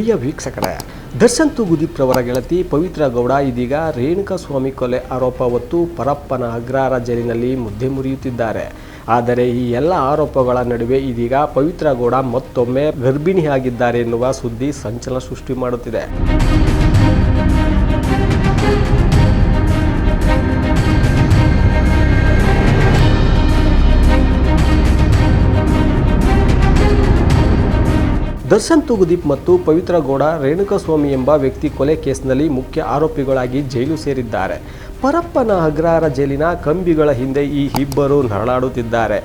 ಪ್ರಿಯ ವೀಕ್ಷಕರೇ ದರ್ಶನ್ ತೂಗುದೀಪ್ ರವರ ಗೆಳತಿ ಪವಿತ್ರ ಗೌಡ ಇದೀಗ ರೇಣುಕಾ ಸ್ವಾಮಿ ಕೊಲೆ ಆರೋಪ ಹೊತ್ತು ಪರಪ್ಪನ ಅಗ್ರಹಾರ ಜೈಲಿನಲ್ಲಿ ಮುದ್ದೆ ಮುರಿಯುತ್ತಿದ್ದಾರೆ. ಆದರೆ ಈ ಎಲ್ಲ ಆರೋಪಗಳ ನಡುವೆ ಇದೀಗ ಪವಿತ್ರ ಗೌಡ ಮತ್ತೊಮ್ಮೆ ಗರ್ಭಿಣಿಯಾಗಿದ್ದಾರೆ ಎನ್ನುವ ಸುದ್ದಿ ಸಂಚಲನ ಸೃಷ್ಟಿ ಮಾಡುತ್ತಿದೆ. ದರ್ಶನ್ ತೂಗುದೀಪ್ ಮತ್ತು ಪವಿತ್ರ ಗೌಡ ರೇಣುಕಸ್ವಾಮಿ ಎಂಬ ವ್ಯಕ್ತಿ ಕೊಲೆ ಕೇಸ್ನಲ್ಲಿ ಮುಖ್ಯ ಆರೋಪಿಗಳಾಗಿ ಜೈಲು ಸೇರಿದ್ದಾರೆ. ಪರಪ್ಪನ ಅಗ್ರಹಾರ ಜೈಲಿನ ಕಂಬಿಗಳ ಹಿಂದೆ ಈ ಇಬ್ಬರು ನರಳಾಡುತ್ತಿದ್ದಾರೆ.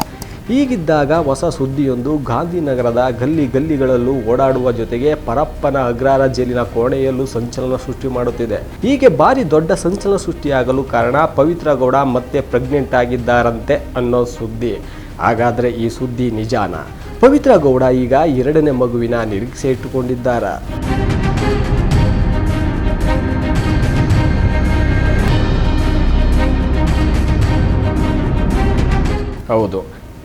ಹೀಗಿದ್ದಾಗ ಹೊಸ ಸುದ್ದಿಯೊಂದು ಗಾಂಧಿನಗರದ ಗಲ್ಲಿ ಗಲ್ಲಿಗಳಲ್ಲೂ ಓಡಾಡುವ ಜೊತೆಗೆ ಪರಪ್ಪನ ಅಗ್ರಹಾರ ಜೈಲಿನ ಕೋಣೆಯಲ್ಲೂ ಸಂಚಲನ ಸೃಷ್ಟಿ ಮಾಡುತ್ತಿದೆ. ಹೀಗೆ ಭಾರಿ ದೊಡ್ಡ ಸಂಚಲನ ಸೃಷ್ಟಿಯಾಗಲು ಕಾರಣ ಪವಿತ್ರ ಗೌಡ ಮತ್ತೆ ಪ್ರೆಗ್ನೆಂಟ್ ಆಗಿದ್ದಾರಂತೆ ಅನ್ನೋ ಸುದ್ದಿ. ಹಾಗಾದರೆ ಈ ಸುದ್ದಿ ನಿಜಾನ? ಪವಿತ್ರ ಗೌಡ ಈಗ ಎರಡನೇ ಮಗುವಿನ ನಿರೀಕ್ಷೆ ಇಟ್ಟುಕೊಂಡಿದ್ದಾರೆ. ಹೌದು.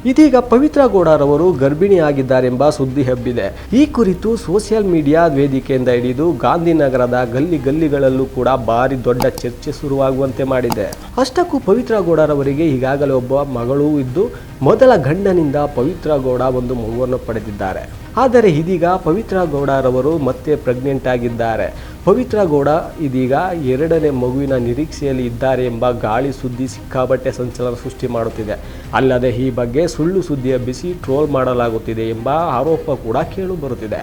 ಇದೀಗ ಪವಿತ್ರ ಗೌಡರವರು ಗರ್ಭಿಣಿಯಾಗಿದ್ದಾರೆಂಬ ಸುದ್ದಿ ಹಬ್ಬಿದೆ. ಈ ಕುರಿತು ಸೋಷಿಯಲ್ ಮೀಡಿಯಾ ವೇದಿಕೆಯಿಂದ ಹಿಡಿದು ಗಾಂಧಿನಗರದ ಗಲ್ಲಿ ಗಲ್ಲಿಗಳಲ್ಲೂ ಕೂಡ ಭಾರಿ ದೊಡ್ಡ ಚರ್ಚೆ ಶುರುವಾಗುವಂತೆ ಮಾಡಿದೆ. ಅಷ್ಟಕ್ಕೂ ಪವಿತ್ರ ಗೌಡರವರಿಗೆ ಈಗಾಗಲೇ ಒಬ್ಬ ಮಗಳೂ ಇದ್ದು, ಮೊದಲ ಗಂಡನಿಂದ ಪವಿತ್ರ ಗೌಡ ಒಂದು ಮಗುವನ್ನು ಪಡೆದಿದ್ದಾರೆ. ಆದರೆ ಇದೀಗ ಪವಿತ್ರ ಗೌಡರವರು ಮತ್ತೆ ಪ್ರೆಗ್ನೆಂಟ್ ಆಗಿದ್ದಾರೆ. ಪವಿತ್ರ ಗೌಡ ಇದೀಗ ಎರಡನೇ ಮಗುವಿನ ನಿರೀಕ್ಷೆಯಲ್ಲಿ ಇದ್ದಾರೆ ಎಂಬ ಗಾಳಿ ಸುದ್ದಿ ಸಿಕ್ಕಾಬಟ್ಟೆ ಸಂಚಲನ ಸೃಷ್ಟಿ ಮಾಡುತ್ತಿದೆ. ಅಲ್ಲದೆ ಈ ಬಗ್ಗೆ ಸುಳ್ಳು ಸುದ್ದಿ ಹಬ್ಬಿಸಿ ಟ್ರೋಲ್ ಮಾಡಲಾಗುತ್ತಿದೆ ಎಂಬ ಆರೋಪ ಕೂಡ ಕೇಳು ಬರುತ್ತಿದೆ.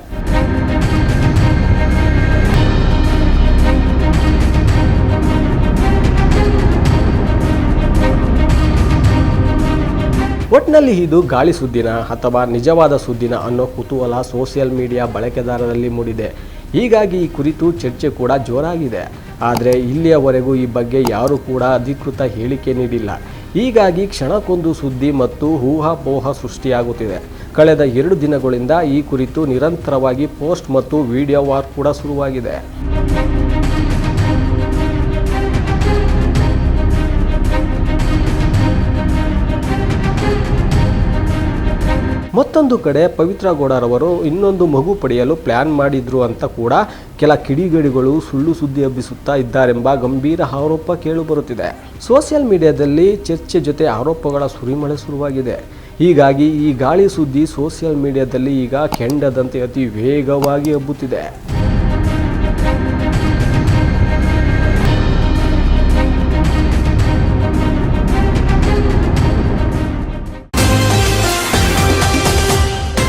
ಒಟ್ನಲ್ಲಿ ಇದು ಗಾಳಿ ಸುದ್ದಿನ ಅಥವಾ ನಿಜವಾದ ಸುದ್ದಿನ ಅನ್ನೋ ಕುತೂಹಲ ಸೋಷಿಯಲ್ ಮೀಡಿಯಾ ಬಳಕೆದಾರರಲ್ಲಿ ಮೂಡಿದೆ. ಹೀಗಾಗಿ ಈ ಕುರಿತು ಚರ್ಚೆ ಕೂಡ ಜೋರಾಗಿದೆ. ಆದರೆ ಇಲ್ಲಿಯವರೆಗೂ ಈ ಬಗ್ಗೆ ಯಾರೂ ಕೂಡ ಅಧಿಕೃತ ಹೇಳಿಕೆ ನೀಡಿಲ್ಲ. ಹೀಗಾಗಿ ಕ್ಷಣಕ್ಕೊಂದು ಸುದ್ದಿ ಮತ್ತು ಊಹಾಪೋಹ ಸೃಷ್ಟಿಯಾಗುತ್ತಿದೆ. ಕಳೆದ ಎರಡು ದಿನಗಳಿಂದ ಈ ಕುರಿತು ನಿರಂತರವಾಗಿ ಪೋಸ್ಟ್ ಮತ್ತು ವಿಡಿಯೋ ವಾರ್ ಕೂಡ ಶುರುವಾಗಿದೆ. ಮತ್ತೊಂದು ಕಡೆ ಪವಿತ್ರ ಗೌಡರವರು ಇನ್ನೊಂದು ಮಗು ಪಡೆಯಲು ಪ್ಲ್ಯಾನ್ ಮಾಡಿದ್ರು ಅಂತ ಕೂಡ ಕೆಲ ಕಿಡಿಗಡಿಗಳು ಸುಳ್ಳು ಸುದ್ದಿ ಹಬ್ಬಿಸುತ್ತಾ ಇದ್ದಾರೆಂಬ ಗಂಭೀರ ಆರೋಪ ಕೇಳಿಬರುತ್ತಿದೆ. ಸೋಷಿಯಲ್ ಮೀಡಿಯಾದಲ್ಲಿ ಚರ್ಚೆ ಜೊತೆ ಆರೋಪಗಳ ಸುರಿಮಳೆ ಶುರುವಾಗಿದೆ. ಹೀಗಾಗಿ ಈ ಗಾಳಿ ಸುದ್ದಿ ಸೋಷಿಯಲ್ ಮೀಡಿಯಾದಲ್ಲಿ ಈಗ ಕೆಂಡದಂತೆ ಅತಿ ವೇಗವಾಗಿ ಹಬ್ಬುತ್ತಿದೆ.